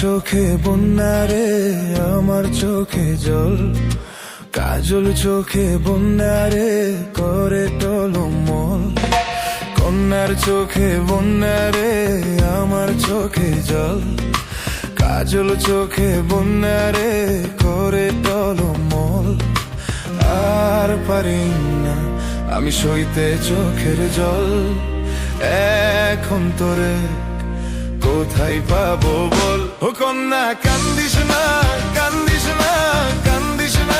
চোখে বন্যারে আমার চোখে জল। কাজল চোখে বন্যা রে, করে টলমল কন্যার চোখে বন্যারে আমার চোখে জল। কাজল চোখে বন্যা রে, করে টলমল আর পারি না, আমি সইতে চোখের জল। এখন তোরে কোথায় পাবো বল? ও কন্যা কান্দিস না কান্দিস না কান্দিস না।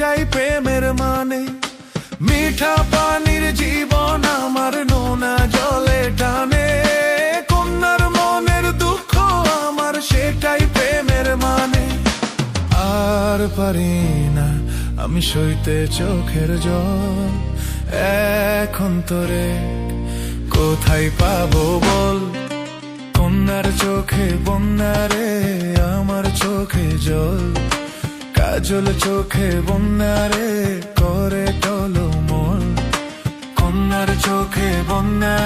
সেটাই প্রেমের মানে মিঠা পানির জীবন আমার নোনা জলে টানে কন্যার মনের দুঃখ আমার সেটাই প্রেমের মানে আর পারি না আমি সইতে চোখের জল এখন তোরে কোথায় পাবো বল কন্যার চোখে বন্যা রে আমার চোখে জল কাজল চোখে বন্যা রে করে টলমল। কন্যার চোখে বন্যা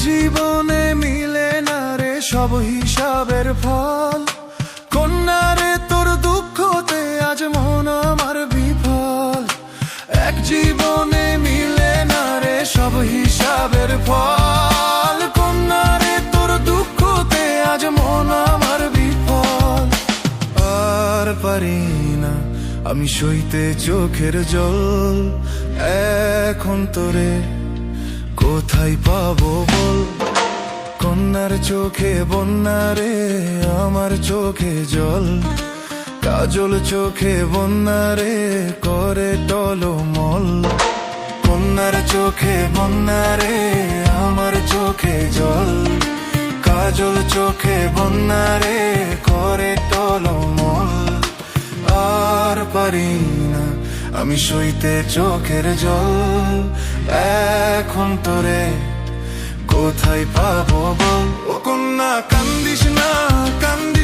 জীবনে মিলে না রে সব হিসাবের ফল। কন্যারে, তোর দুঃখতে আজ মন আমার বিফল। এক জীবনে মিলে না রে সব হিসাবের ফল। কন্যারে, তোর দুঃখতে আজ মন আমার বিফল। আর পারি না আমি সইতে চোখের জল। এখন তোরে কোথায় পাবো বল? কন্যার চোখে বন্যা রে, আমার চোখে জল। কাজল চোখে বন্যা রে, করে টলমল। কন্যার চোখে বন্যা রে, আমার চোখে জল। কাজল চোখে বন্যা আমি সইতে চোখের জল এখন তোরে কোথায় পাবো বল? ও কন্যা কান্দিস না কান্দিস